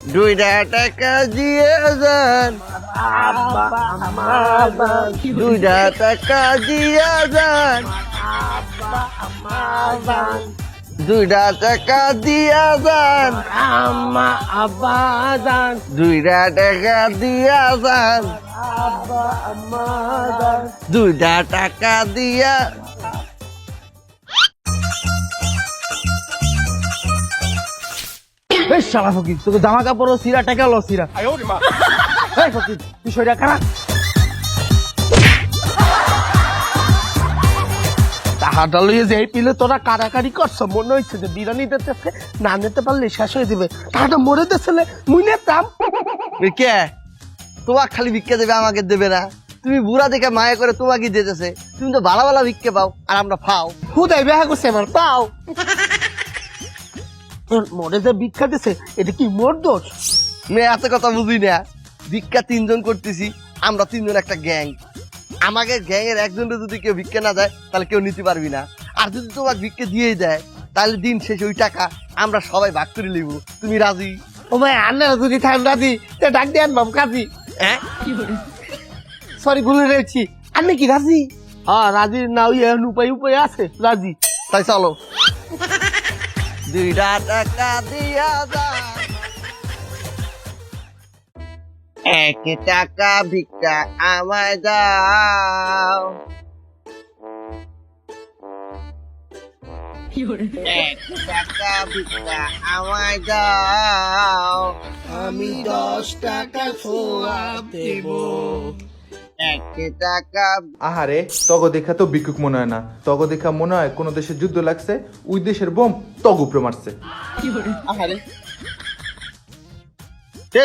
দুইটা টাকা দিয়ে যান। দুইটা টাকা দিয়ে যান। দুইটা টাকা দিয়া যান। আম্মা আব্বা দান দুইটা টাকা দিয়া যান। দান দুইটা টাকা দিয়া বেশ শালা ফকির তোকে জামা কাপড় সিরা টাকা লো সিরা এই ফকির বিষয়টা খারাপ। তাহাটা লইয়ে যে পিলে তোরা কারাকারি করছ মনে হয়েছে যে দিতেছে না নিতে পারলে শেষ হয়ে যাবে। তাহাটা মরে দিয়েছিলে মুই নিতাম। কে তোমাক খালি ভিক্ষা দেবে আমাকে দেবে না। তুমি বুড়া দেখে মায়া করে তোমাকে দিতেছে। তুমি তো ভালো ভালো ভিক্ষা পাও আর আমরা পাও হুদাই বেহা করছে আমার পাও। মরে যে ভিক্ষা দিছে এটা কি মোর দোষ? মেয়ে এত কথা বুঝি না। ভিক্ষা তিনজন করতেছি আমরা তিনজন একটা গ্যাং। আমাকে গ্যাং এর একজনের যদি কেউ ভিক্ষা না দেয় তাহলে কেউ নিতে পারবি না। আর যদি তোমার ভিক্ষা দিয়েই দেয় তাহলে দিন শেষে ওই টাকা আমরা সবাই ভাগ করে নিব। তুমি রাজি? ও ভাই আন্না যদি থাম রাজি তে ডাক দিয়ে আনবাম কাজী। হ্যাঁ? সরি ভুলে রয়েছি। আমি কি রাজি? হ্যাঁ রাজি না ওই উপায় উপায় আছে রাজি। তাই চলো। দুইটা টাকা দিয়া যায় এক টাকা ভিক্ষা আমায় দাও। এক টাকা ভিক্ষা আমায় দাও। আমি দশ টাকা দেব। এক টাকা আহারে তগ দেখা তো বিকুক মনে হয় না। তগ দেখা মনে হয় কোনো দেশে যুদ্ধ লাগছে ওই দেশের বোম তগ উপরে মারছে। আহারে। এ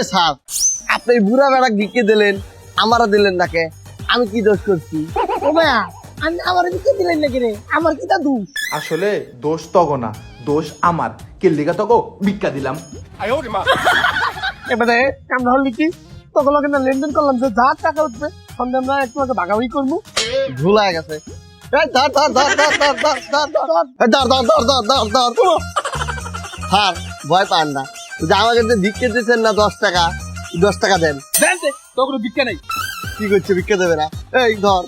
আপনি বুড়া বেড়া ভিক্ষে দিলেন আমারা দিলেন নাকে আমি কি দোষ করছি? ও ভাইয়া আমি আমার দিকে দিলেন নাকি রে? আমার কি তা দুষ? আসলে দোষ তগ না দোষ আমার। কেল্লিগা তগ ভিক্ষা দিলাম। এবারে কামড়া হল কি? তখন লেনদেন করলাম যে যা টাকা উঠবে সন্ধ্যা না একটু আগে করব ভুলায় গেছে স্যার ভয় পান না আমাকে ভিক্ষে দিচ্ছেন না দশ টাকা দশ টাকা দেন তোর ভিক্ষা নেই কি করছে ভিক্ষা দেবে না এই ধর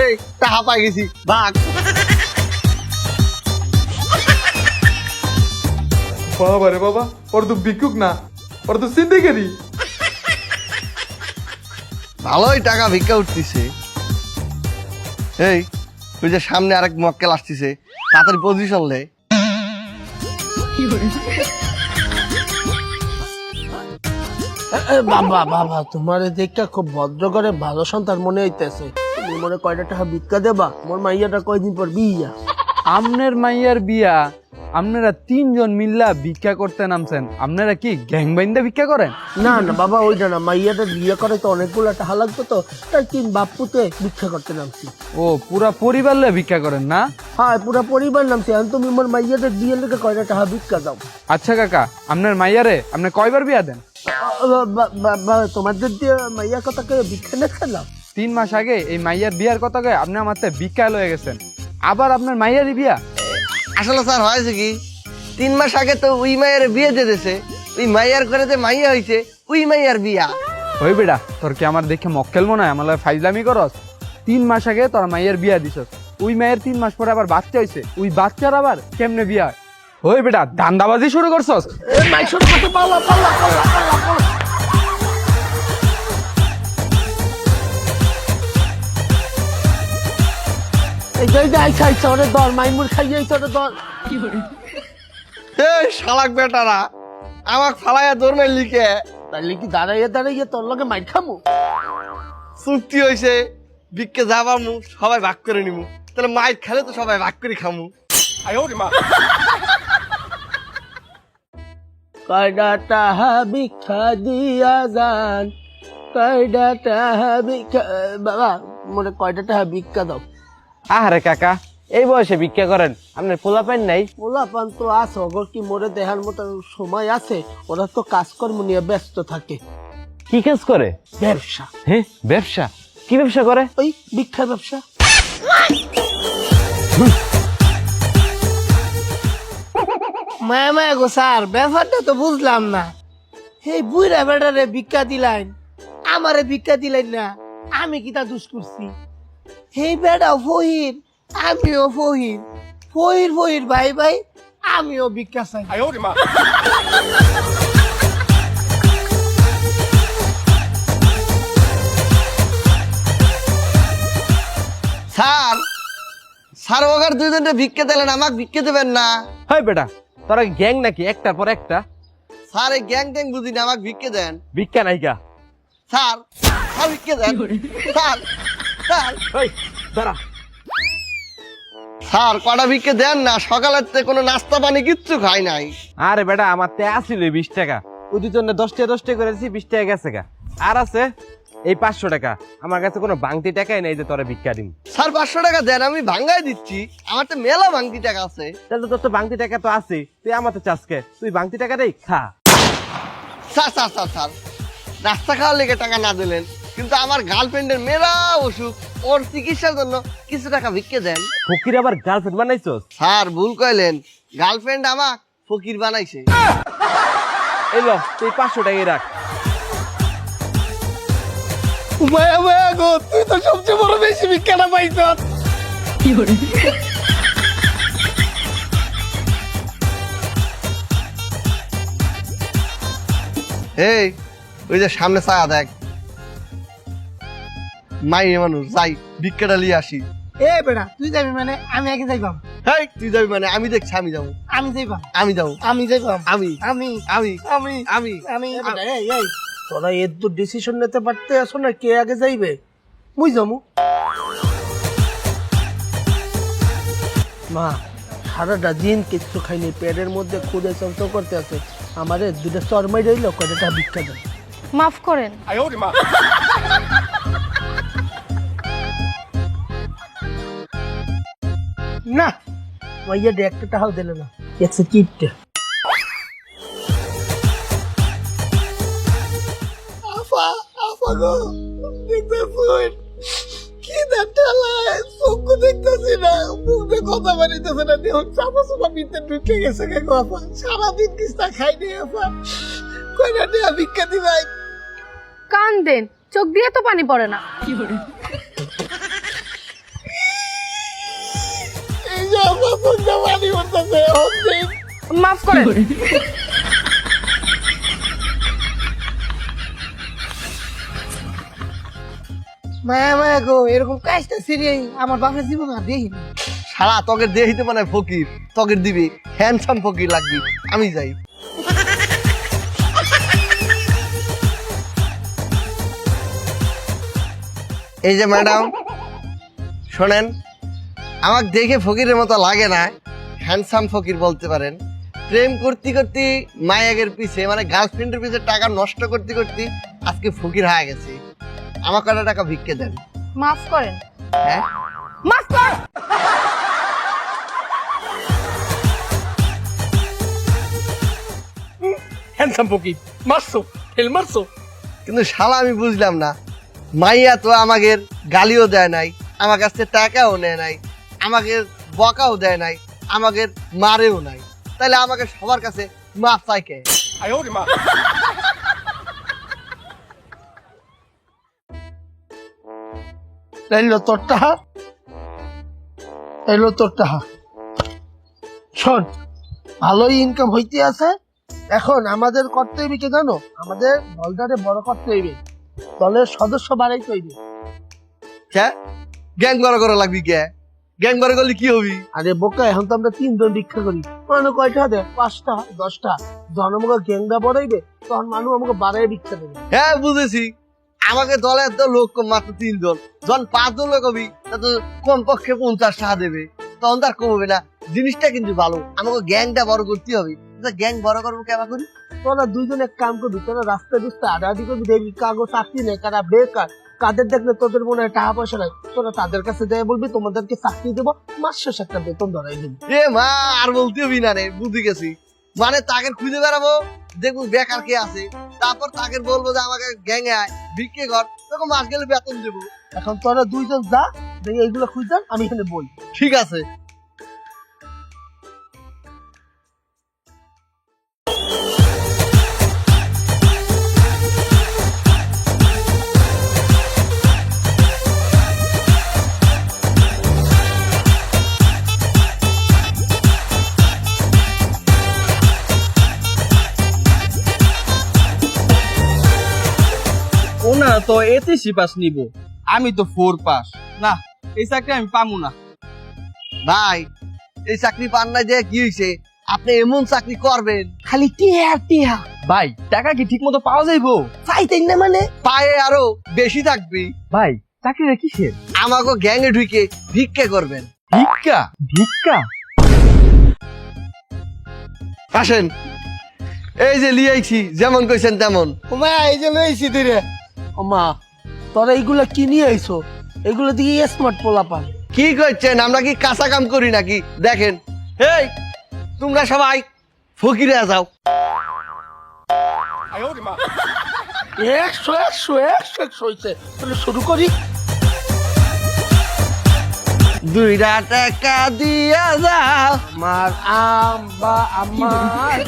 এই টাহা পা গেছি বাঘ বাবা রে বাবা। ওর তো বিকুক না। ওর তো সিন্দিগেরি ভালোই টাকা ভিক্ষা উঠতেছে এই ওই যে সামনে আরেক মক্কেল আসতেছে। তাড়াতাড়ি পজিশন লে। বাবা বাবা তোমার দেখটা খুব ভদ্র করে ভালো সন্তান মনে হইতেছে। তুমি মনে কয়টা টাকা ভিক্ষা দেবা? মোর মাইয়াটা কয়দিন পর বিয়া? আমনের মাইয়ার বিয়া? আপনারা তিনজন মিল্লা ভিক্ষা করতে নামছেন। আপনারা কি গ্যাং বাইন্দা ভিক্ষা করেন? না না বাবা ওইটা না মাইয়াটা বিয়ে করে তো অনেকগুলো টাকা লাগতো তো তাই তিন বাপুতে ভিক্ষা করতে নামছি। ও পুরা পরিবার লয়ে ভিক্ষা করেন না? হ্যাঁ পুরো পরিবার নামছি এখন তুমি মোর মাইয়াটা বিয়ে লেগে কয়টা টাকা ভিক্ষা দাও? আচ্ছা কাকা আপনার মাইয়ারে আপনি কয়বার বিয়া দেন? তোমাদের দিয়ে মাইয়ার কথা কে ভিক্ষা নিচ্ছিলাম তিন মাস আগে এই মাইয়ার বিয়ার কথা কয়ে আপনি আমার ভিক্ষা লয়ে গেছেন। আবার আপনার মাইয়ারই বিয়া? আসলে স্যার হয়েছে কি? তিন মাস আগে তো ওই মাইয়ার বিয়ে দিয়ে দিয়েছে ওই মাইয়ার করে যে মাইয়া হয়েছে ওই মাইয়ার বিয়া। ওই বেটা তোর কি আমার দেখে মক্কেল মনে হয়? আমার লগে ফাইজলামি করস? তিন মাস আগে তোর মাইয়ের বিয়া দিছস। ওই মায়ের তিন মাস পরে আবার বাচ্চা হইছে। ওই বাচ্চার আবার কেমনে বিয়া হয়? ওই বেটা দান্দাবাজি শুরু করছস? মাইসুর কথা পাল্লা পাল্লা পাল্লা পাল্লা পাল্লা। এই শালাক বেটারা আমাক ফালাইয়া দৌড় লিখে। তাইলে কি দাঁড়াইয়ে দাঁড়াইয়ে তোর লগে মাইর খামু? চুক্তি হয়েছে বিককে যাবার মু সবাই ভাগ করে নিমু। তাহলে মাইর খেলে তো সবাই ভাগ করে খামু। কয়ডা টাহা ভিক্ষা দিয়া যান কয়ডা টাহা ভিক্ষা বাবা মনে কয়টা টাহা ভিক্ষা দাও। আহারে কাকা এই বয়সে ভিক্ষা করেন আপনার পোলা পাইন নাই? ওলা পান তো আছে অগর কি মরে দেখার মতো সময় আছে ওরা তো কাজকর্ম নিয়ে ব্যস্ত থাকে। কি কাজ করে? ব্যবসা। হ্যাঁ ব্যবসা? কি ব্যবসা করে? ওই ভিক্ষা ব্যবসা। মায়া মায়া গো স্যার ব্যাপারটা তো বুঝলাম না। এই বুইরা বেটারে ভিক্ষা দিলাইন। আমারে ভিক্ষা দিলেন না আমি কি তা দুষ করছি? এই বেটা ফহির আমিও ফহির। ফহির ফহির ভাই ভাই আমিও ভিক্ষা চাই স্যার স্যার ওখার দুইজনটা ভিক্ষে দিলেন আমাকে ভিক্ষে দেবেন না। হয় বেটা তোরা গ্যাং নাকি? একটার পর একটা। স্যার এই গ্যাং ট্যাং বুঝি না আমাকে ভিক্ষে দেন। ভিক্ষা নাইকা। স্যার স্যার ভিক্ষে দেন। স্যার ওই দাঁড়া। স্যার কটা ভিক্ষে দেন না? সকালের থেকে কোনো নাস্তা পানি কিচ্ছু খাই নাই। আরে বেটা আমার তে আসিল বিশ টাকা। ওই দুজনে দশ টাকা দশ টাকা করেছি বিশ টাকা গেছে গা। আর আছে এই পাঁচশো টাকা। আমার কাছে কোনো বাংতি টাকাই নেই যে তোরা ভিক্ষা দিম। স্যার পাঁচশো টাকা দেন আমি ভাঙ্গাই দিচ্ছি। আমার তো মেলা ভাঙতি টাকা আছে। তাহলে তোর তো বাংতি টাকা তো আছে। তুই আমার তো চাষকে তুই বাংতি টাকা দেই খা। Sir sir sir sir. নাস্তা খাওয়ার লেগে টাকা না দিলেন। কিন্তু আমার গার্লফ্রেন্ডের মেলা অসুখ। ওর চিকিৎসার জন্য কিছু টাকা ভিক্ষে দেন। ফকির আবার গার্লফ্রেন্ড বানাইছস? স্যার ভুল কইলেন। গার্লফ্রেন্ড আমাক ফকির বানাইছে। এই লো তুই পাঁচশো টাকাই রাখ। মায়া মায়া গো তুই তো সবচেয়ে বড় বেশি ভিক্ষাটা পাইছ এই ওই যে সামনে ছায়া দেখ। মাইয়ে মানুষ যাই ভিক্ষাটা নিয়ে আসি। এ বেটা তুই যাবি মানে আমি আগে যাইবাম। হেই তুই যাবি মানে আমি দেখছি আমি যাব। আমি যাইবাম। আমি যাব। আমি যাইবাম। আমি। আমি। আমি। আমি। আমি। আমি। এই এই। তোরা এর তো ডিসিশন নিতে পারতে আসো না কে আগে যাইবে? মুই যামু মা সারাটা দিন কিচ্ছু খাইনি পেটের মধ্যে খুদে চঞ্চল করতে আছে। আমারে দুটো চরমাই রইল কয়টা ভিক্ষা দেয় মাফ করেন। না। মাইয়া ডে একটা টাকাও দিলে না। একশো কিপটে আফা আফা গো কি দাঁড়ালায় চোখ দেখতেছি না মুখে কথা বাড়িতেছে না। দেহ চাপা চাপা ভিতরে ঢুকে গেছে কে গো আপা সারাদিন কিস্তা খাইনি আপা কয়টা দেয়া ভিক্ষা দিবাই। কান দেন চোখ দিয়ে তো পানি পড়ে না। এই পানি পড়তেছে মাফ করেন। মায়া মায়া গো এরকম কাজটা সিরিয়াই আমার বাপের জীবন আর দেখি সারা তোকে দেখিতে মানে ফকির তোকে দিবি হ্যান্ডসাম ফকির লাগবি আমি যাই। এই যে ম্যাডাম শোনেন আমাকে দেখে ফকিরের মতো লাগে না। হ্যান্ডসাম ফকির বলতে পারেন। প্রেম করতে করতে মায়াগের পিছে মানে গার্লফ্রেন্ডের পিছে টাকা নষ্ট করতে করতে আজকে ফকির হয়ে গেছে। আমার কটা টাকা ভিক্ষে দেন? মাফ করেন। হ্যাঁ? মাফ কর! হ্যান্ডসাম ফকির মারছো ফেল মারছো। কিন্তু শালা আমি বুঝলাম না। মাইয়া তো আমাকে গালিও দেয় নাই আমার কাছ থেকে টাকাও নেয় নাই। আমাকে বকাও দেয় নাই আমাকে মারেও নাই। তাহলে আমাকে সবার কাছে মাপ চাই কে? এলো তোর টাহা এলো তোর টাহা শোন ভালোই ইনকাম হইতে আছে। এখন আমাদের করতে হইবে কি জানো? আমাদের দলটারে বড় করতে হইবে। দলের সদস্য বাড়াইতে হইবে। কে? গ্যাং বড় করা লাগবি কে? গ্যাং বড় করলে কি হবি? আরে বোকা এখন তো আমরা তিনজন ভিক্ষা করি। মানে কয়টা দে? পাঁচটা দশটা। যখন আমাকে গ্যাংটা বড়াইবে তখন মানুষ আমাকে বাড়াই ভিক্ষা দেবে। হ্যাঁ বুঝেছি। আমাকে দলের তো লোক মাত্র তিনজন। যখন পাঁচজন লোক হবি তা তো কমপক্ষে পঞ্চাশ টাকা দেবে। তখন তার কমবে না। জিনিসটা কিন্তু ভালো। আমাকে গ্যাংটা বড় করতে হবে। গ্যাং বড় করব কেমন করি? তোরা দুইজন এক কাম করবি তোরা রাস্তায় বুঝতে আড়াআড়ি করবি দেখবি কাগজ চাকরি নেই কারা বেকার। কাদের দেখলে তোদের মনে হয় টাকা পয়সা নাই? তোরা তাদের কাছে দেয় বলবি তোমাদেরকে চাকরি দেবো মাস শেষ একটা বেতন ধরাই দিবি। এ মা আর বলতে হবি না রে বুঝে গেছি। মানে তাকে খুঁজে বেড়াবো দেখব বেকার কে আছে। তারপর তাকে বলব যে আমাকে গ্যাংয়ে আয় ভিক্ষে কর তখন মাস গেলে বেতন দেবো। এখন তোরা দুইজন যা দেখি এইগুলো খুঁজে আমি এখানে বলি ঠিক আছে। না তো এতিসি পাস নিব। আমি তো ফোর পাস না এই চাকরি আমি পামু না। ভাই এই চাকরি পান না যে কি হয়েছে আপনি এমন চাকরি করবেন। খালি টিহা টিহা। ভাই টাকা কি ঠিক মতো পাওয়া যাইবো? চাইতেন না মানে? পায়ে আরও বেশি থাকবি। ভাই চাকরিটা কিসের? আমাকে গ্যাংয়ে ঢুকে ভিক্ষে করবেন। ভিক্ষা? ভিক্ষা? আসেন। এই যে লিয়াইছি যেমন কইছেন তেমন। এই যে লইছি তুই ওমা তোরা এইগুলা কি নিয়ে আইছো? এগুলো দিকে স্মার্ট পোলা পান কি করছেন আমরা কি কাঁচা কাম করি নাকি? দেখেন। এই তোমরা সবাই ফকিরে যাও। একশো একশো একশো একশো হয়েছে তাহলে শুরু করি। দুইটা টাকা দিয়া যাও। আমার আম বা আমার